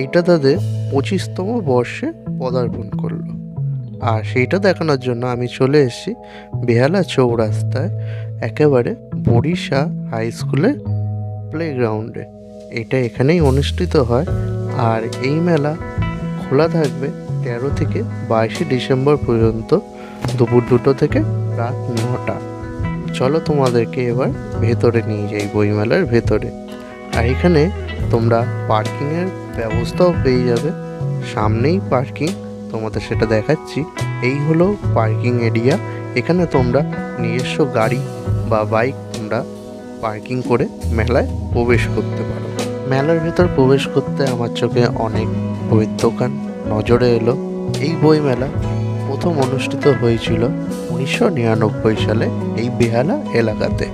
এইটা তাদের পঁচিশতম বর্ষে পদার্পণ করল। আর সেইটা দেখানোর জন্য আমি চলে এসেছি বেহালা চৌরাস্তায়, একেবারে বরিশা হাই স্কুলের প্লেগ্রাউন্ডে এটা এখানেই অনুষ্ঠিত হয় আর এই মেলা খোলা থাকবে তেরো থেকে বাইশে ডিসেম্বর পর্যন্ত দুপুর দুটো থেকে রাত নটা। চলো তোমাদেরকে এবার ভেতরে নিয়ে যাই বইমেলার ভেতরে। আর এখানে তোমরা পার্কিংয়ের ব্যবস্থাও পেয়ে যাবে। সামনেই পার্কিং তোমাদের সেটা দেখাচ্ছি। এই হলো পার্কিং এরিয়া এখানে তোমরা নিজস্ব গাড়ি বা বাইক তোমরা পার্কিং করে মেলায় প্রবেশ করতে পারো। মেলার ভেতর প্রবেশ করতে আমার চোখে অনেক বইয়ের দোকান নজরে এলো। এই বই মেলা প্রথম অনুষ্ঠিত হয়েছিল উনিশশো নিরানব্বই সালে এই বেহালা এলাকাতে।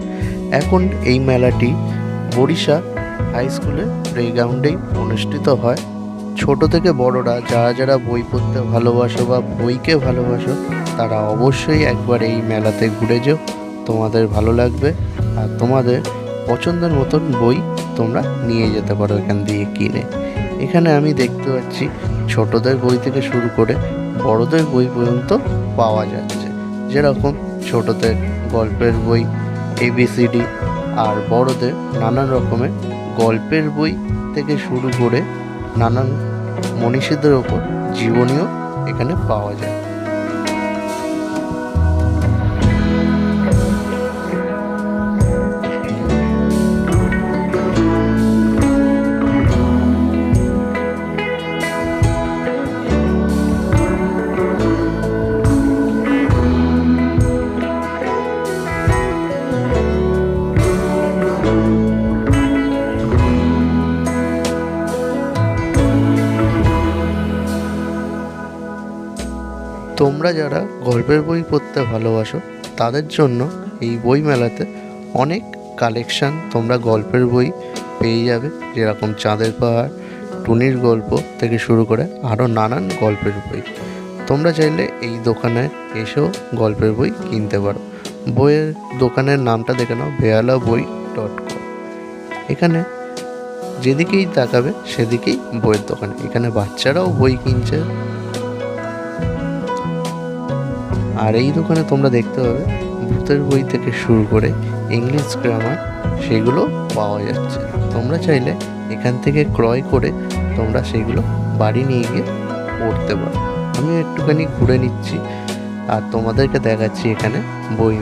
এখন এই মেলাটি বরিশা হাই স্কুলের প্লেগ্রাউন্ডেই অনুষ্ঠিত হয়। ছোট থেকে বড়রা যারা যারা বই পড়তে ভালোবাসো বা বইকে ভালোবাসো, তারা অবশ্যই একবার এই মেলাতে ঘুরে যেও। তোমাদের ভালো লাগবে আর তোমাদের পছন্দের মতন বই তোমরা নিয়ে যেতে পারো এখান দিয়ে কিনে। এখানে আমি দেখতে পাচ্ছি ছোটদের বই থেকে শুরু করে বড়দের বই পর্যন্ত পাওয়া যাচ্ছে। যেরকম ছোটদের গল্পের বই এবিসিডি আর বড়দের নানান রকমের গল্পের বই থেকে শুরু করে নানান মনীষীদের ওপর জীবনীও এখানে পাওয়া যায়। তোমরা যারা গল্পের বই পড়তে ভালোবাসো, তাদের জন্য এই বই মেলাতে অনেক কালেকশন তোমরা গল্পের বই পেয়ে যাবে। যেরকম চাঁদের পাহাড়, টুনির গল্প থেকে শুরু করে আরও নানান গল্পের বই। তোমরা চাইলে এই দোকানে এসেও গল্পের বই কিনতে পারো। বইয়ের দোকানের নামটা দেখে নাও বেয়ালা বই ডট কম এখানে যেদিকেই তাকাবে, সেদিকেই বইয়ের দোকান। এখানে বাচ্চারাও বই কিনছে আর এই দোকানে তোমরা দেখতে পাবে ভূতের বই থেকে শুরু করে ইংলিশ গ্রামার সেগুলো পাওয়া যাচ্ছে। তোমরা চাইলে এখান থেকে ক্রয় করে তোমরা সেগুলো বাড়ি নিয়ে গিয়ে পড়তে পারো। আমি একটুখানি ঘুরে নিচ্ছি আর তোমাদেরকে দেখাচ্ছি এখানে বই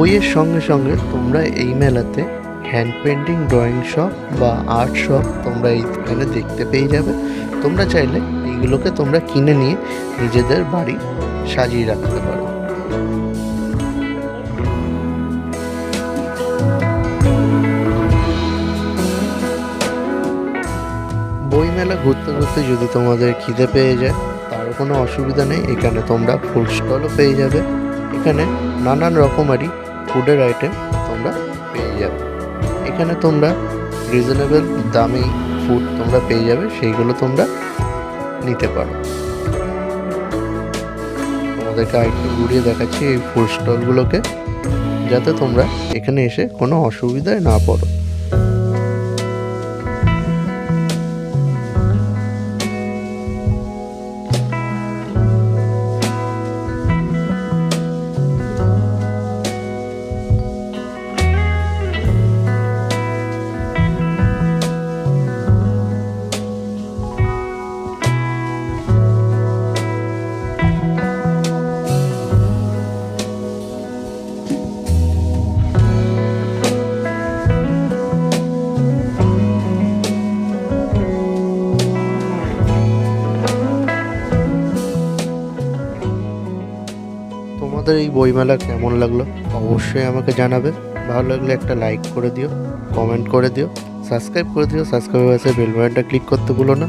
বইয়ের সঙ্গে সঙ্গে তোমরা এই মেলাতে হ্যান্ড পেন্টিং ড্রয়িং শপ বা আর্ট শপ তোমরা এইখানে দেখতে পেয়ে যাবে। তোমরা চাইলে এইগুলোকে তোমরা কিনে নিয়ে নিজেদের বাড়ি সাজিয়ে রাখতে পারো। বই মেলা ঘুরতে ঘুরতে যদি তোমাদের খিদে পেয়ে যায়, তারও কোনো অসুবিধা নেই। এখানে তোমরা ফুড স্টলও পেয়ে যাবে। এখানে নানান রকমারি ফুডের আইটেম তোমরা পেয়ে যাবে। এখানে তোমরা রিজনেবল দামি ফুড তোমরা পেয়ে যাবে, সেইগুলো তোমরা নিতে পারো। তোমাদেরকে আইটেম ঘুরিয়ে দেখাচ্ছি এই ফুড স্টলগুলোকে যাতে তোমরা এখানে এসে কোনো অসুবিধায় না পড়ো। তোমাদের এই বইমেলা কেমন লাগল অবশ্যই আমাকে জানাবে। ভালো লাগলে একটা লাইক করে দিও কমেন্ট করে দিও সাবস্ক্রাইব করে দিও সাবস্ক্রাইব আছে বেল বাটনটা ক্লিক করতে ভুলো না।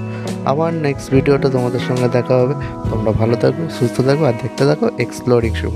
আবার নেক্সট ভিডিওটা তোমাদের সঙ্গে দেখা হবে। তোমরা ভালো থাকবে, সুস্থ থাকবে, আর দেখতে থাকো এক্সপ্লোরিং শুভ।